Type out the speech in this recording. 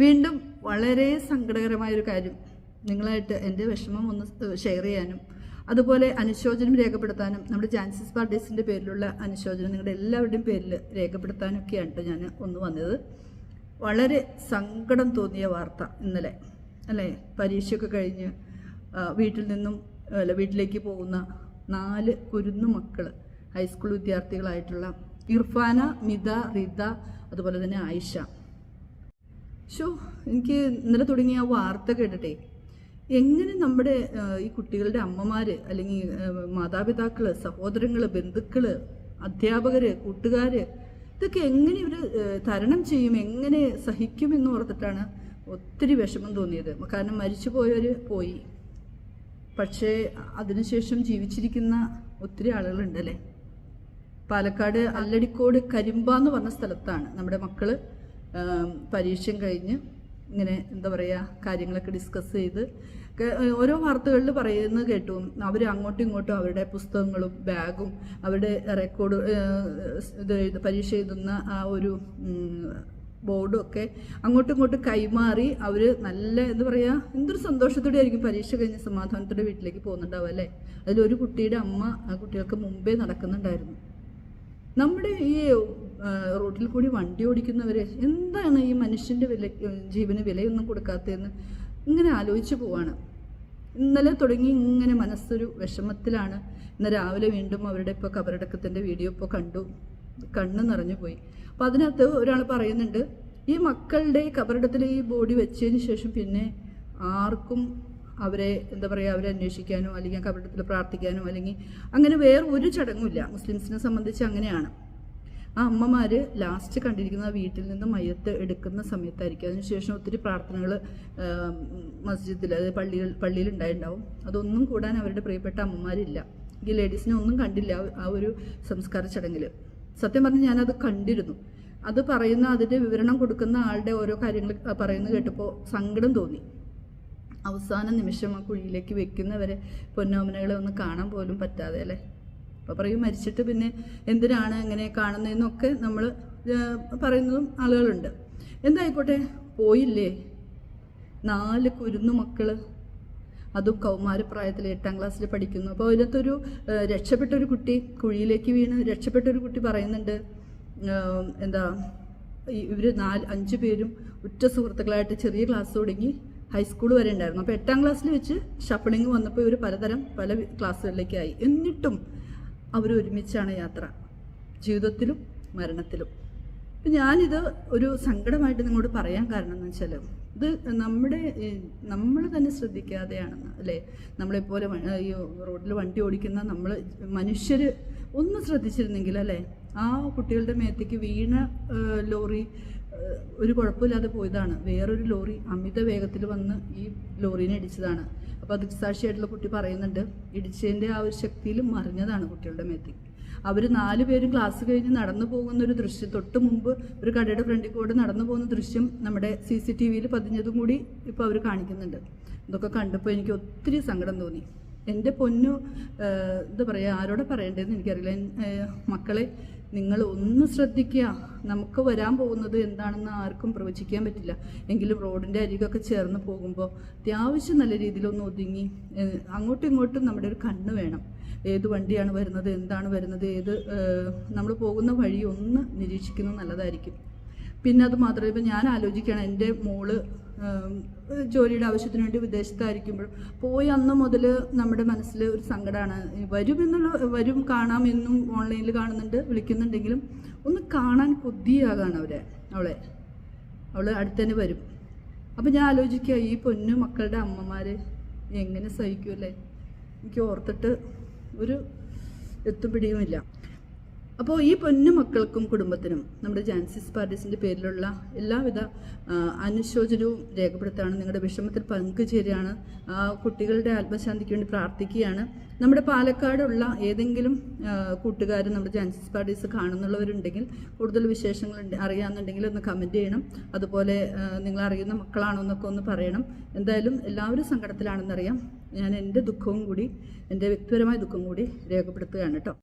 വീണ്ടും വളരെ സങ്കടകരമായൊരു കാര്യം. നിങ്ങളായിട്ട് എന്റെ വിഷമം ഒന്ന് ഷെയർ ചെയ്യാനും അതുപോലെ അനുശോചനം രേഖപ്പെടുത്താനും നമ്മുടെ ജാൻസിസ് പാർട്ടീസിന്റെ പേരിലുള്ള അനുശോചനം നിങ്ങളുടെ എല്ലാവരുടെയും പേരിൽ രേഖപ്പെടുത്താനൊക്കെയാണ് കേട്ടോ ഞാൻ ഒന്ന് വന്നത്. വളരെ സങ്കടം തോന്നിയ വാർത്ത ഇന്നലെ അല്ലേ? പരീക്ഷയൊക്കെ കഴിഞ്ഞ് വീട്ടിൽ നിന്നും അല്ല വീട്ടിലേക്ക് പോകുന്ന നാല് കുരുന്നു മക്കൾ ഹൈസ്കൂൾ വിദ്യാർത്ഥികളായിട്ടുള്ള ഇർഫാന മിത റിത അതുപോലെ തന്നെ ആയിഷ. ഷോ എനിക്ക് ഇന്നലെ തുടങ്ങിയ ആ വാർത്ത കേട്ടിട്ടേ എങ്ങനെ നമ്മുടെ ഈ കുട്ടികളുടെ അമ്മമാർ അല്ലെങ്കിൽ മാതാപിതാക്കൾ സഹോദരങ്ങൾ ബന്ധുക്കൾ അധ്യാപകർ കൂട്ടുകാർ ഇതൊക്കെ എങ്ങനെ ഇവർ തരണം ചെയ്യും എങ്ങനെ സഹിക്കും എന്ന് ഓർത്തിട്ടാണ് ഒത്തിരി വിഷമം തോന്നിയത്. കാരണം മരിച്ചു പോയവർ പോയി. പക്ഷേ അതിനുശേഷം ജീവിച്ചിരിക്കുന്ന ഒത്തിരി ആളുകളുണ്ടല്ലേ? പാലക്കാട് അല്ലടിക്കോട് കരിമ്പ എന്ന് പറഞ്ഞ സ്ഥലത്താണ് നമ്മുടെ മക്കൾ പരീക്ഷയും കഴിഞ്ഞ് ഇങ്ങനെ എന്താ പറയുക കാര്യങ്ങളൊക്കെ ഡിസ്കസ് ചെയ്ത് ഓരോ വാർത്തകളിൽ പറയുന്നത് കേട്ടു. അവർ അങ്ങോട്ടും ഇങ്ങോട്ടും അവരുടെ പുസ്തകങ്ങളും ബാഗും അവരുടെ റെക്കോർഡ് ഇത് പരീക്ഷ എഴുതുന്ന ആ ഒരു ബോർഡും ഒക്കെ അങ്ങോട്ടും ഇങ്ങോട്ടും കൈമാറി അവർ നല്ല എന്താ പറയുക എന്തൊരു സന്തോഷത്തോടെ ആയിരിക്കും പരീക്ഷ കഴിഞ്ഞ് സമാധാനത്തോടെ വീട്ടിലേക്ക് പോകുന്നുണ്ടാവും അല്ലേ? അതിലൊരു കുട്ടിയുടെ അമ്മ ആ കുട്ടികൾക്ക് മുമ്പേ നടക്കുന്നുണ്ടായിരുന്നു. നമ്മുടെ ഈ റോഡിൽ കൂടി വണ്ടി ഓടിക്കുന്നവർ എന്താണ് ഈ മനുഷ്യന്റെ വില ജീവന് വിലയൊന്നും കൊടുക്കാത്തതെന്ന് ഇങ്ങനെ ആലോചിച്ച് പോവാണ്. ഇന്നലെ തുടങ്ങി ഇങ്ങനെ മനസ്സൊരു വിഷമത്തിലാണ്. ഇന്ന് രാവിലെ വീണ്ടും അവരുടെ ഇപ്പോൾ കബറടക്കത്തിന്റെ വീഡിയോ ഇപ്പോൾ കണ്ടു. കണ്ണ് നിറഞ്ഞു പോയി. അപ്പോൾ അതിനകത്ത് ഒരാൾ പറയുന്നുണ്ട് ഈ മക്കളുടെ കബറടത്തിൽ ഈ ബോഡി വെച്ചതിന് ശേഷം പിന്നെ ആർക്കും അവരെ എന്താ പറയുക അവരെ അന്വേഷിക്കാനോ അല്ലെങ്കിൽ കബറിടത്തിൽ പ്രാർത്ഥിക്കാനോ അല്ലെങ്കിൽ അങ്ങനെ വേറെ ഒരു ചടങ്ങുമില്ല. മുസ്ലിംസിനെ സംബന്ധിച്ച് അങ്ങനെയാണ്. ആ അമ്മമാർ ലാസ്റ്റ് കണ്ടിരിക്കുന്ന വീട്ടിൽ നിന്ന് മയത്ത് എടുക്കുന്ന സമയത്തായിരിക്കും. അതിനുശേഷം ഒത്തിരി പ്രാർത്ഥനകൾ മസ്ജിദിൽ അതായത് പള്ളികൾ പള്ളിയിൽ ഉണ്ടായിണ്ടാവും അതൊന്നും കൂടാൻ അവരുടെ പ്രിയപ്പെട്ട അമ്മമാരില്ല. ഈ ലേഡീസിനെ ഒന്നും കണ്ടില്ല ആ- ഒരു സംസ്കാര ചടങ്ങിൽ സത്യം പറഞ്ഞാൽ ഞാനത് കണ്ടിരുന്നു. അത് പറയുന്ന അതിന്റെ വിവരണം കൊടുക്കുന്ന ആളുടെ ഓരോ കാര്യങ്ങൾ പറയുന്നത് കേട്ടപ്പോൾ സങ്കടം തോന്നി. അവസാന നിമിഷം ആ കുഴിയിലേക്ക് വെക്കുന്നവരെ പൊന്നോമനകളെ ഒന്ന് കാണാൻ പോലും പറ്റാതെ അല്ലേ? അപ്പോൾ പറയും മരിച്ചിട്ട് പിന്നെ എന്തിനാണ് എങ്ങനെ കാണുന്നതെന്നൊക്കെ നമ്മൾ പറയുന്നതും ആളുകളുണ്ട്. എന്തായിക്കോട്ടെ പോയില്ലേ? നാല് കുരുന്നു മക്കൾ. അതും കൗമാരപ്രായത്തിൽ എട്ടാം ക്ലാസ്സിൽ പഠിക്കുന്നു. അപ്പോൾ അതിനകത്തൊരു രക്ഷപ്പെട്ട ഒരു കുട്ടി കുഴിയിലേക്ക് വീണ് രക്ഷപ്പെട്ട ഒരു കുട്ടി പറയുന്നുണ്ട് എന്താ ഇവർ നാല് അഞ്ച് പേരും ഉറ്റ സുഹൃത്തുക്കളായിട്ട് ചെറിയ ക്ലാസ് തുടങ്ങി ഹൈസ്കൂൾ വരെ ഉണ്ടായിരുന്നു. അപ്പോൾ എട്ടാം ക്ലാസ്സിൽ വെച്ച് ഷപ്പിളിങ് വന്നപ്പോൾ ഇവർ പലതരം പല ക്ലാസ്സുകളിലേക്കായി എന്നിട്ടും അവർ ഒരുമിച്ചാണ് യാത്ര. ജീവിതത്തിലും മരണത്തിലും. അപ്പം ഞാനിത് ഒരു സങ്കടമായിട്ട് നിങ്ങളോട് പറയാൻ കാരണം എന്ന് വെച്ചാൽ ഇത് നമ്മുടെ നമ്മൾ തന്നെ ശ്രദ്ധിക്കാതെയാണെന്ന് അല്ലേ? നമ്മളെപ്പോലെ ഈ റോഡിൽ വണ്ടി ഓടിക്കുന്ന നമ്മൾ മനുഷ്യർ ഒന്ന് ശ്രദ്ധിച്ചിരുന്നെങ്കിൽ അല്ലേ? ആ കുട്ടികളുടെ മേത്തേക്ക് വീണ ലോറി ഒരു കുഴപ്പമില്ലാതെ പോയതാണ്. വേറൊരു ലോറി അമിത വേഗത്തിൽ വന്ന് ഈ ലോറീനെ ഇടിച്ചതാണ്. അപ്പോൾ ദൃക്സാക്ഷിയായിട്ടുള്ള കുട്ടി പറയുന്നുണ്ട് ഇടിച്ചതിന്റെ ആ ഒരു ശക്തിയിൽ മറിഞ്ഞതാണ് കുട്ടികളുടെ മേത്തേക്ക് അവർ നാല് പേരും ക്ലാസ് കഴിഞ്ഞ് നടന്നു പോകുന്ന ഒരു ദൃശ്യം തൊട്ട് മുമ്പ് ഒരു കടയുടെ ഫ്രണ്ടിൽ കൂടെ നടന്നു പോകുന്ന ദൃശ്യം നമ്മുടെ സി സി ടി വിയിൽ പതിഞ്ഞതും കൂടി ഇപ്പോൾ അവർ കാണിക്കുന്നുണ്ട്. ഇതൊക്കെ കണ്ടപ്പോൾ എനിക്ക് ഒത്തിരി സങ്കടം തോന്നി. എന്റെ പൊന്നു എന്താ പറയുക ആരോടെ പറയേണ്ടതെന്ന് എനിക്കറിയില്ല. മക്കളെ നിങ്ങൾ ഒന്ന് ശ്രദ്ധിക്കുക. നമുക്ക് വരാൻ പോകുന്നത് എന്താണെന്ന് ആർക്കും പ്രവചിക്കാൻ പറ്റില്ല. എങ്കിലും റോഡിന്റെ അരികൊക്കെ ചേർന്ന് പോകുമ്പോൾ അത്യാവശ്യം നല്ല രീതിയിലൊന്ന് ഒതുങ്ങി അങ്ങോട്ടും ഇങ്ങോട്ടും നമ്മുടെ ഒരു കണ്ണ് വേണം. ഏത് വണ്ടിയാണ് വരുന്നത് എന്താണ് വരുന്നത് ഏത് നമ്മൾ പോകുന്ന വഴി ഒന്ന് നിരീക്ഷിക്കുന്നത് നല്ലതായിരിക്കും. പിന്നെ അത് മാത്രമല്ല ഇപ്പം ഞാൻ ആലോചിക്കുകയാണ് എന്റെ മോൾ ജോലിയുടെ ആവശ്യത്തിന് വേണ്ടി വിദേശത്തായിരിക്കുമ്പോൾ പോയി അന്ന് മുതൽ നമ്മുടെ മനസ്സിൽ ഒരു സങ്കടമാണ് വരും എന്നുള്ള വരും കാണാം എന്നും ഓൺലൈനിൽ കാണുന്നുണ്ട് വിളിക്കുന്നുണ്ടെങ്കിലും ഒന്ന് കാണാൻ കൊതിയാകാണ് അവരെ അവളെ. അവൾ അടുത്തന്നെ വരും. അപ്പം ഞാൻ ആലോചിക്കുക ഈ പൊന്നു മക്കളുടെ അമ്മമാർ എങ്ങനെ സഹിക്കുമല്ലേ എനിക്ക് ഓർത്തിട്ട് ഒരു എത്തുപിടിയുമില്ല അപ്പോൾ ഈ പൊന്നു മക്കൾക്കും കുടുംബത്തിനും നമ്മുടെ ജാൻസിസ് പാർട്ടീസിന്റെ പേരിലുള്ള എല്ലാവിധ അനുശോചനവും രേഖപ്പെടുത്താണ് നിങ്ങളുടെ വിഷമത്തിൽ പങ്കുചേരുകയാണ്. കുട്ടികളുടെ ആത്മശാന്തിക്ക് വേണ്ടി പ്രാർത്ഥിക്കുകയാണ്. നമ്മുടെ പാലക്കാടുള്ള ഏതെങ്കിലും കൂട്ടുകാർ നമ്മുടെ ജാൻസിസ് പാർട്ടീസ് കാണുന്നുള്ളവരുണ്ടെങ്കിൽ കൂടുതൽ വിശേഷങ്ങൾ അറിയാമെന്നുണ്ടെങ്കിൽ ഒന്ന് കമന്റ് ചെയ്യണം. അതുപോലെ നിങ്ങൾ അറിയുന്ന മക്കളാണോ എന്നൊക്കെ ഒന്ന് പറയണം. എന്തായാലും എല്ലാവരും സങ്കടത്തിലാണെന്നറിയാം. ഞാൻ എന്റെ ദുഃഖവും കൂടി എന്റെ വ്യക്തിപരമായ ദുഃഖം കൂടി രേഖപ്പെടുത്തുകയാണ് കേട്ടോ.